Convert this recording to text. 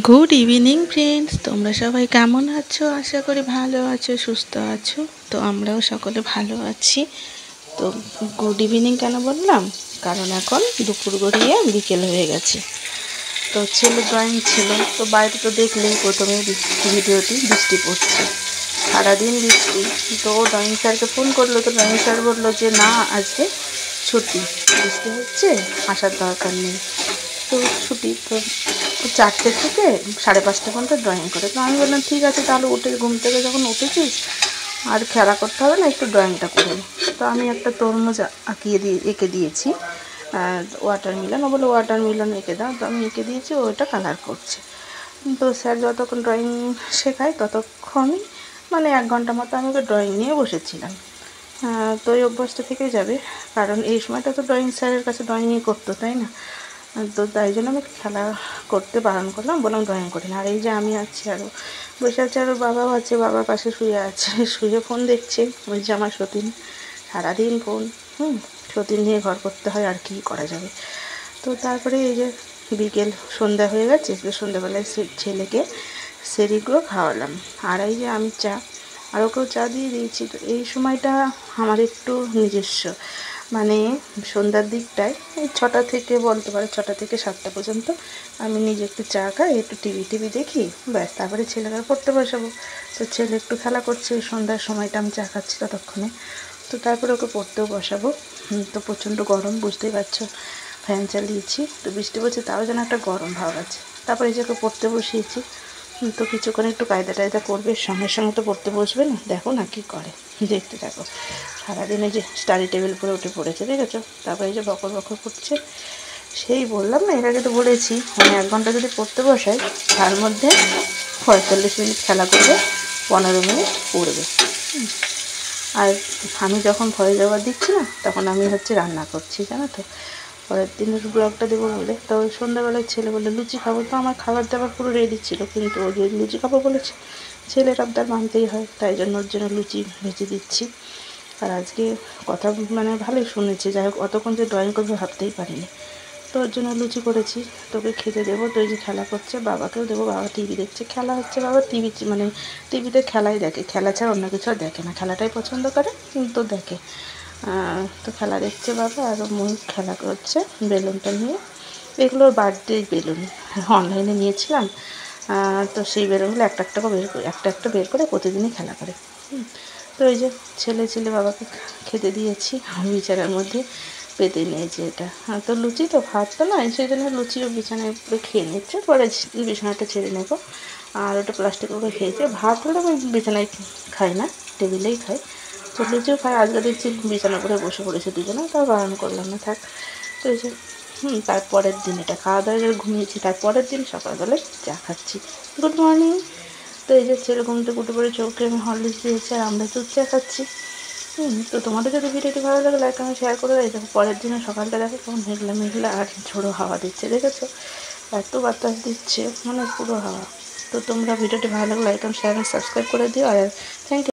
Good evening friends তোমরা সবাই কেমন আছো? আশা করি ভালো আছো, সুস্থ আছো। তো আমরাও সকলে ভালো আছি। তো গুড ইভিনিং কেন বললাম? কারণ এখন দুপুর গড়িয়ে বিকেল হয়ে গেছে। তো ছেলে ড্রয়িং ছিল। তো বাইরে তো দেখলেই প্রথমে ভিডিওটি বৃষ্টি পড়ছে। সারাদিন বৃষ্টি। তো ড্রয়িং স্যারকে ফোন করল। তো ড্রয়িং স্যার বলল যে, না, আজকে ছুটি। বৃষ্টি হচ্ছে, আসার দরকার নেই। তো ছুটি, তো চারটে থেকে সাড়ে পাঁচটা পর্যন্ত ড্রয়িং করে। তো আমি বললাম, ঠিক আছে, তাহলে উঠে ঘুম থেকে যখন উঠেছিস, আর খেলা করতে হবে না, একটু ড্রয়িংটা করে তো আমি একটা তরমুজ আঁকিয়ে দিয়ে, এঁকে দিয়েছি। ওয়াটার মিলন ও বলে ওয়াটার মিলন এঁকে দাও। তো আমি এঁকে দিয়েছি, ও ওটা কালার করছে। তো স্যার যতক্ষণ ড্রয়িং শেখায় ততক্ষণই মানে এক ঘণ্টা মতো আমি ওকে ড্রয়িং নিয়ে বসেছিলাম। তো এই অভ্যাসটা থেকে যাবে। কারণ এই সময়টা তো ড্রয়িং স্যারের কাছে ড্রয়িংই করতো, তাই না? তো তাই জন্য আমি খেলা করতে বারণ করলাম, বললাম ড্রয়িং করি না। আর এই যে আমি আছি আরও বসে আছে আরও বাবাও আছে বাবার পাশে শুয়ে আছে, শুয়ে ফোন দেখছে, ওই যে আমার সতীন, সারাদিন ফোন, হুম, সতীন নিয়ে ঘর করতে হয়, আর কি করা যাবে? তো তারপরে এই যে বিকেল সন্ধ্যা হয়ে গেছে সন্ধ্যাবেলায় ছেলেকে সেরিগুলো খাওয়ালাম। আর এই যে আমি চা, আর ওকেও চা দিয়ে দিয়েছি, তো এই সময়টা আমার একটু নিজস্ব। মানে সন্ধ্যার দিকটায়, এই ছটা থেকে বলতে পারো ছটা থেকে সাতটা পর্যন্ত আমি নিজে একটু চা খাই, একটু টিভি টিভি দেখি, ব্যাস, তারপরে ছেলেকে পড়তে বসাবো। তো ছেলে একটু খেলা করছে, সন্ধ্যার সময়টা আমি চা খাচ্ছি ততক্ষণে। তো তারপরে ওকে পড়তেও বসাবো। তো প্রচণ্ড গরম, বুঝতেই পারছ, ফ্যান চালিয়েছি। তো বৃষ্টি পড়ছে, তাও যেন একটা গরম ভাব আছে। তারপরে যে ওকে পড়তে বসিয়েছি তো কিছুক্ষণ একটু কায়দা টায়দা করবে, সঙ্গে সঙ্গে তো পড়তে বসবে না। দেখো না কী করে। দেখতে থাকো। সারাদিনে যে স্টাডি টেবিল পরে উঠে পড়েছে, দেখেছ? তারপরে এই যে বকর বকর করছে, সেই বললাম না, এর আগে তো বলেছি মানে এক ঘণ্টা যদি পড়তে বসাই, তার মধ্যে পঁয়তাল্লিশ মিনিট খেলা করবে, পনেরো মিনিট পড়বে। আর আমি যখন ভয়ে যাওয়ার দিচ্ছি না, তখন আমি হচ্ছে রান্না করছি, জানো তো? পরের দিনের ব্লগটা দেবো বলে। তো সন্ধ্যাবেলায় ছেলে বলে লুচি খাব। তো আমার খাবার দাবার পুরো রেডি ছিল, কিন্তু ও যে লুচি খাব বলেছে, ছেলের আবদার মানতেই হয়। তাই জন্য ওর জন্য লুচি ভেজে দিচ্ছি। আর আজকে কথা মানে ভালোই শুনেছে, যাই হোক, অতক্ষণ যে ড্রয়িং করবে ভাবতেই পারিনি। তো ওর জন্য লুচি করেছি, তোকে খেতে দেবো তো যে খেলা করছে, বাবাকেও দেবো, বাবা টিভি দেখছে, খেলা হচ্ছে, বাবা টিভি মানে টিভিতে খেলাই দেখে, খেলা ছাড়া অন্য কিছু আর দেখে না, খেলাটাই পছন্দ করে, কিন্তু দেখে। তো খেলা দেখছে বাবা আর ময়ূর খেলা করছে বেলুনটা নিয়ে। এগুলো বার্থডে বেলুন। অনলাইনে নিয়েছিলাম। তো সেই বেলুনগুলো একটা একটা বের করে, একটা একটা বের করে প্রতিদিনই খেলা করে। তো এই যে ছেলে ছেলে বাবাকে খেতে দিয়েছি। বিছানার মধ্যে পেতে নিয়েছি এটা। তো লুচি তো ভাত তো নয়, সেই জন্য লুচিও বিছানায় খেয়ে নিচ্ছে। পরে বিছানাটা ছেড়ে নেব। আর ওটা প্লাস্টিক করে খেয়েছে। ভাত হলে আমি বিছানায় খাই না, টেবিলেই খাই। তো লুচিও খাই আজকে দেখছি বিছানা করে বসে পড়েছে দুজনে, তাও বারণ করলাম না, থাক। তো এই যে, হুম, তারপরের দিন এটা খাওয়া দাওয়া ঘুমিয়েছি, তারপরের দিন সকালবেলায় চা খাচ্ছি। গুড মর্নিং তো এই যে ছেলে ঘুমতে উঠে পড়ে চোখে আমি হরলিক্স দিয়েছি আর আমরা দুধ চা খাচ্ছি। হুম, তো তোমাদের যদি ভিডিওটি ভালো লাগে লাইক আমি শেয়ার করে দেয় দেখো, পরের দিনে সকালটা দেখো কেমন মেঘলা মেঘলা আর ঝোড়ো হাওয়া দিচ্ছে, দেখেছ? এত বাতাস দিচ্ছে মানে পুরো হাওয়া। তো তোমরা ভিডিওটি ভালো লাগলে লাইক আমি শেয়ার সাবস্ক্রাইব করে দিও। আর থ্যাংক ইউ